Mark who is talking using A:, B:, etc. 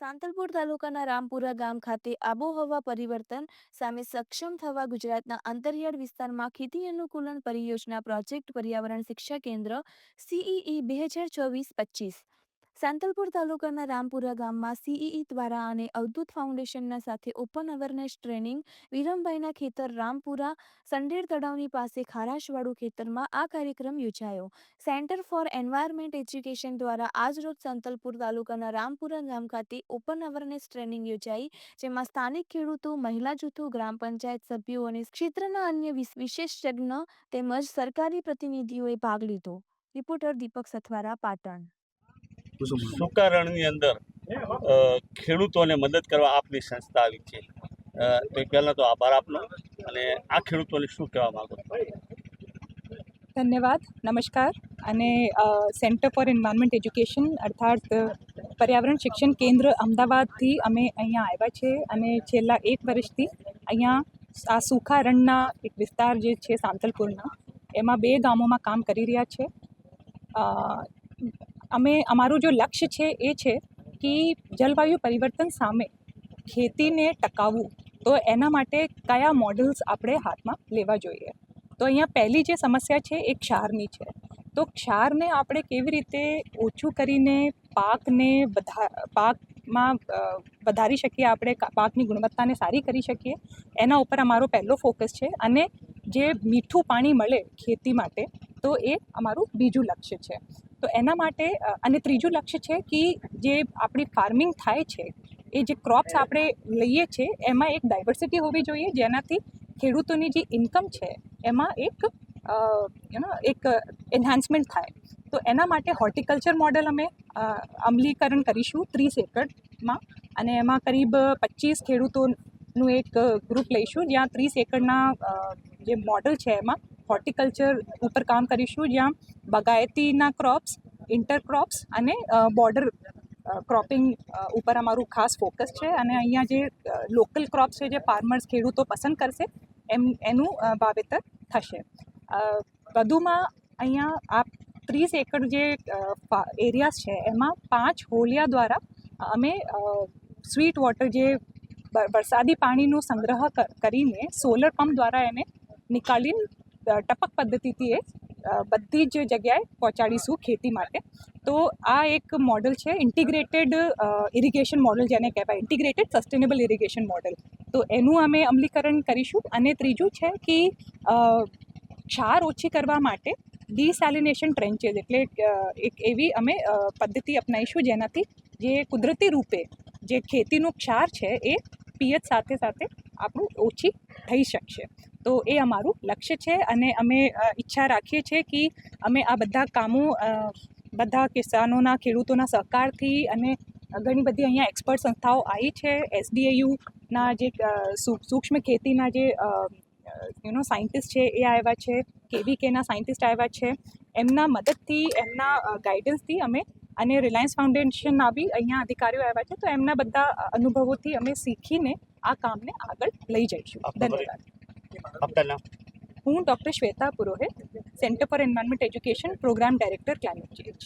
A: સાંતલપુર તાલુકાના રામપુરા ગામ ખાતે આબોહવા પરિવર્તન સામે સક્ષમ થવા ગુજરાતના અંતરિયાળ વિસ્તારમાં ખેતી અનુકૂલન પરિયોજના પ્રોજેક્ટ પર્યાવરણ શિક્ષા કેન્દ્ર સીઈઈ બે હજાર ચોવીસ પચીસ. સાંતલપુર તાલુકાના રામપુરા ગામમાં સીઈઈ દ્વારા અને અવધૂત ફાઉન્ડેશનના સાથે ઓપન અવેરનેસ ટ્રેનિંગ વિરમભાઈના ખેતર રામપુરા સંડેર તળાવની પાસે ખારાશવાળું ખેતરમાં આ કાર્યક્રમ યોજાયો. સેન્ટર ફોર એન્વાયરમેન્ટ એજ્યુકેશન દ્વારા આજરોજ સાંતલપુર તાલુકાના રામપુરા ગામ ખાતે ઓપન અવેરનેસ ટ્રેનિંગ યોજાઈ, જેમાં સ્થાનિક ખેડૂતો, મહિલા જૂથો, ગ્રામ પંચાયત સભ્યો અને ક્ષેત્રના અન્ય વિશ- વિશેષજ્ઞ તેમજ સરકારી પ્રતિનિધિઓએ ભાગ લીધો. રિપોર્ટર દીપક સથવારા પાટણ.
B: સૂકા રણની અંદર ખેડૂતોને મદદ કરવા આપની સંસ્થા આવી છે. તો પહેલાં તો આભાર આપનો અને આ ખેડૂતોને શું કહેવા માગો
C: ધન્યવાદ નમસ્કાર. અને સેન્ટર ફોર એન્વાયરમેન્ટ એજ્યુકેશન અર્થાત પર્યાવરણ શિક્ષણ કેન્દ્ર અમદાવાદથી અમે અહીંયા આવ્યા છે અને છેલ્લા એક વર્ષથી અહીંયા આ સૂખા રણના એક વિસ્તાર જે છે સાંતલપુરના એમાં બે ગામોમાં કામ કરી રહ્યા છે. અમે, અમારું જો લક્ષ્ય છે એ છે કે જલવાયુ પરિવર્તન સામે ખેતીને ટકાવવું. તો એના માટે કયા મોડલ્સ આપણે હાથમાં લેવા જોઈએ? તો અહીંયા પહેલી જે સમસ્યા છે એ ક્ષારની છે. તો ક્ષારને આપણે કેવી રીતે ઓછું કરીને પાકને વધા પાકમાં વધારી શકીએ આપણે? પાકની ગુણવત્તાને સારી કરી શકીએ? એના ઉપર અમારો પહેલો ફોકસ છે. અને જે મીઠું પાણી મળે ખેતી માટે, તો એ અમારું બીજું લક્ષ્ય છે. તો એના માટે અને ત્રીજું લક્ષ્ય છે કે જે આપણી ફાર્મિંગ થાય છે, એ જે ક્રોપ્સ આપણે લઈએ છીએ, એમાં એક ડાયવર્સિટી હોવી જોઈએ. જેનાથી ખેડૂતોની જે ઇન્કમ છે, એમાં એક યુ એક એન્હાન્સમેન્ટ થાય. તો એના માટે હોર્ટિકલ્ચર મોડેલ અમે અમલીકરણ કરીશું ત્રીસ એકડમાં અને એમાં કરીબ પચીસ ખેડૂતોનું એક ગ્રુપ લઈશું, જ્યાં ત્રીસ એકડના જે મોડલ છે એમાં હોર્ટિકલ્ચર ઉપર કામ કરીશું જ્યાં બગાયતીના ક્રોપ્સ ઇન્ટર ક્રોપ્સ અને બોર્ડર ક્રોપિંગ ઉપર અમારું ખાસ ફોકસ છે. અને અહીંયા જે લોકલ ક્રોપ્સ છે જે ફાર્મર્સ ખેડૂતો પસંદ કરશે એમ એનું વાવેતર થશે. વધુમાં અહીંયા આ ત્રીસ એકર જે એરિયાસ છે એમાં પાંચ હોલિયા દ્વારા અમે સ્વીટ વોટર જે વરસાદી પાણીનો સંગ્રહ કરીને સોલર પંપ દ્વારા એને નિકાળી અ, ટપક પદ્ધતિથી એ બધી જ જગ્યાએ પહોંચાડીશું ખેતી માટે. તો આ એક મોડલ છે, ઇન્ટિગ્રેટેડ ઇરિગેશન મોડલ જેને કહેવાય. Integrated sustainable irrigation model. તો એનું અમે અમલીકરણ કરીશું. અને ત્રીજું છે કે ક્ષાર ઓછી કરવા માટે ડિસેલિનેશન ટ્રેન્ચેસ, એટલે એક એવી અમે પદ્ધતિ અપનાવીશું જેનાથી જે કુદરતી રૂપે જે ખેતીનું ક્ષાર છે એ પિયત સાથે સાથે આપણું ઓછી થઈ શકશે. તો એ અમારું લક્ષ્ય છે અને અમે ઈચ્છા રાખીએ છીએ કે અમે આ બધા કામો બધા કિસાનોના ખેડૂતોના સહકારથી અને ઘણી બધી અહીંયા એક્સપર્ટ સંસ્થાઓ આવી છે. એસડીએયુના જે સૂક્ષ્મ ખેતીના જે યુ નો સાયન્ટિસ્ટ છે એ આવ્યા છે કેવીકેના સાયન્ટિસ્ટ આવ્યા છે. એમના મદદથી એમના ગાઈડન્સથી અમે અને રિલાયન્સ ફાઉન્ડેશન બી અહીંયા અધિકારીઓ આવ્યા છે. તો એમના બધા અનુભવોથી અમે શીખીને આ કામને આગળ લઈ જઈશું. ધન્યવાદ.
B: આપના
C: હું doctor Shweta Purohit centre for environment education programme director climate change.